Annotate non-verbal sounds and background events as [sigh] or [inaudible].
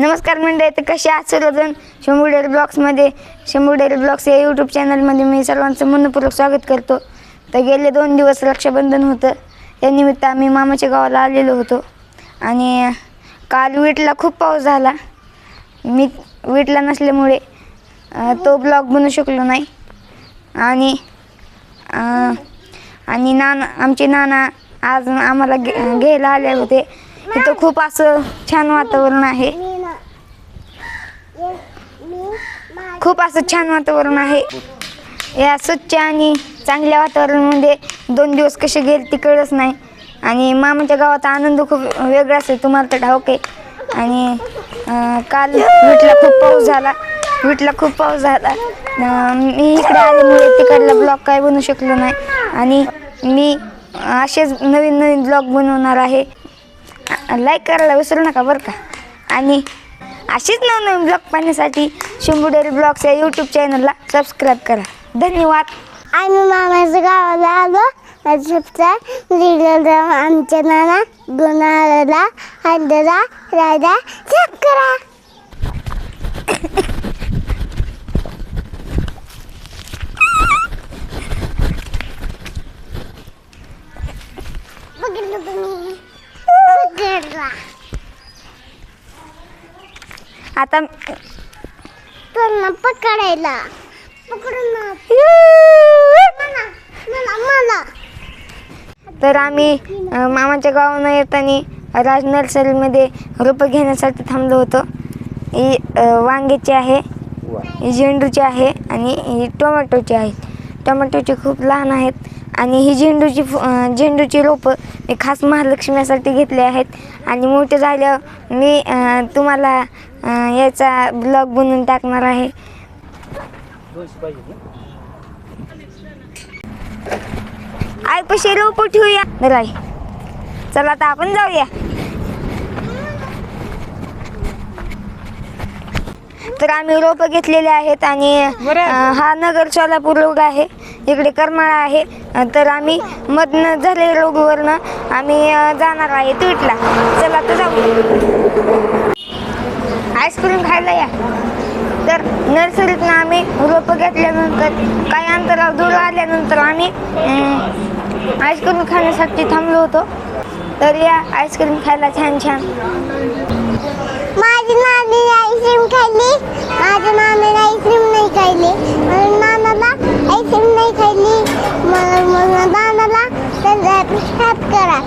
नमस्कार मंडळी तर कसे आहात सर्वजण? शंभू डेअरी ब्लॉग्समध्ये शंभू डेअरी ब्लॉग्स या यूट्यूब चॅनलमध्ये मी सर्वांचं मनपूर्वक स्वागत करतो. तर गेले दोन दिवस रक्षाबंधन होतं. त्यानिमित्त आम्ही मामाच्या गावाला आलेलो होतो. आणि काल वीटला खूप पाऊस झाला. मी वीटला नसल्यामुळे तो ब्लॉग बनू शकलो नाही. आणि आणि नाना आमचे नाना आज आम्हाला घे घ्यायला आले होते. इथं खूप असं छान वातावरण आहे. खूप असं छान वातावरण आहे. या स्वच्छ आणि चांगल्या वातावरणामध्ये दोन दिवस कसे गेले ते कळलंच नाही. आणि मामाच्या गावाचा आनंद खूप वेगळा असेल तुम्हाला तर ठाऊक आहे. आणि काल विटला खूप पाऊस झाला. विटला खूप पाऊस झाला. मी इकडे आल्यामुळे तिकडला ब्लॉग काय बनवू शकलो नाही. आणि मी असेच नवीन नवीन ब्लॉग बनवणार आहे. लाईक करायला विसरू नका बरं का. आणि अशीच नवनवीन ब्लॉग पाहण्यासाठी शंभू डेअरी ब्लॉग्स या यूट्यूब चॅनलला सबस्क्राईब करा. धन्यवाद. आम्ही मामाच्या गावाला आलो. माझ्या आमच्या नाना गुणाला हंडरा राजा चक्रा बघितलं तुम्ही. [laughs] आता त्यांना पकडायला. पकडून ना. मला मला मला. तर आम्ही अ, मामाच्या गावानं येताना राज नर्सरीमध्ये रोपं घेण्यासाठी थांबलो होतो. ही अ, वांग्याची आहे ही झेंडूची आहे आणि ही टोमॅटोची आहे. टोमॅटोची खूप लहान आहेत आणि ही झेंडूची फु- अ, झेंडूची रोपं मी खास महालक्ष्मीसाठी घेतले आहेत. आणि मोठे झाल्यावर मी तुम्हाला याचा ब्लॉग बनवून टाकणार आहे. आई पशी रोपं ठेवूया. बरं आई चला आता आपण जाऊया. तर आम्ही रोपं घेतलेले आहेत आणि हा नगर सोलापूर रोड आहे. इकडे करमाळा आहे. तर आम्ही मधनं झाले रोगवरनं आम्ही जाणार आहे ट्विटला चला तर जाऊ. आईस्क्रीम खायला या. तर नर्सरीतनं आम्ही रोपं घेतल्यानंतर काही अंतरावर दूर आल्यानंतर आम्ही आईस्क्रीम खाण्यासाठी थांबलो होतो. तर या आईस्क्रीम खायला छान छान माझी खाल्ली मग मग नानाला सबस्क्राईब करा.